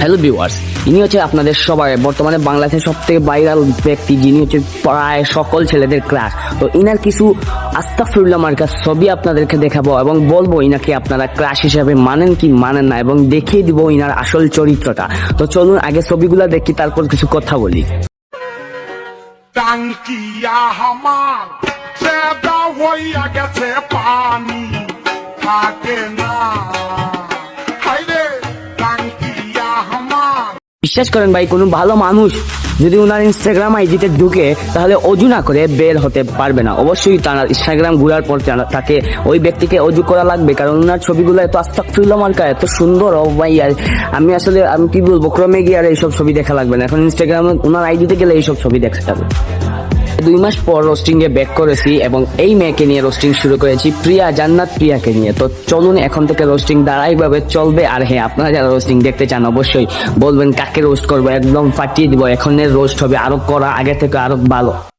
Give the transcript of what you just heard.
Hello viewers ইনি হচ্ছে আপনাদের সবাই। বর্তমানে বাংলাদেশের সব থেকে ভাইরাল ব্যক্তি, যিনি হচ্ছে প্রায় সকল ছেলেদের ক্লাস তো ইনার কিছু আস্তাফুল্লাহ মার্কার ছবি আপনাদেরকে দেখাবো এবং বলব ইনাকে আপনারা ক্লাস হিসাবে মানেন কি মানেন না এবং দেখিয়ে দিব ইনার আসল চরিত্রটা। তো চলুন আগে ছবিগুলো দেখি, তারপর কিছু কথা বলি। পানি না। বিশ্বাস করেন ভাই, কোনো ভালো মানুষ যদি ওনার ইনস্টাগ্রাম আইডিতে ঢুকে, তাহলে অজু না করে বের হতে পারবে না। অবশ্যই তার ইনস্টাগ্রাম ঘুরার পর তাকে ওই ব্যক্তিকে অজু করা লাগবে, কারণ ওনার ছবিগুলো এত আস্তাক আস্তাকফিল্লা মার্কা, এত সুন্দর। ও ভাই, আর আমি আসলে, আমি কি বলব, ক্রমে গিয়ে আর এইসব ছবি দেখা লাগবে না। এখন ইনস্টাগ্রামে ওনার আইডিতে গেলে এইসব ছবি দেখা যাবে। দুই মাস পর রোস্টিং এ ব্যাক করেছি এবং এই মেয়েকে নিয়ে রোস্টিং শুরু করেছি। প্রিয়া, জান্নাত প্রিয়াকে নিয়ে। তো চলুন এখন থেকে রোস্টিং ধারাবাহিকভাবে চলবে। আর হ্যাঁ আপনারা যারা রোস্টিং দেখতে চান, অবশ্যই বলবেন কাকে রোস্ট করব। একদম ফাটিয়ে দিব। এখনের রোস্ট হবে আরও করা আগে থেকে আরও ভালো।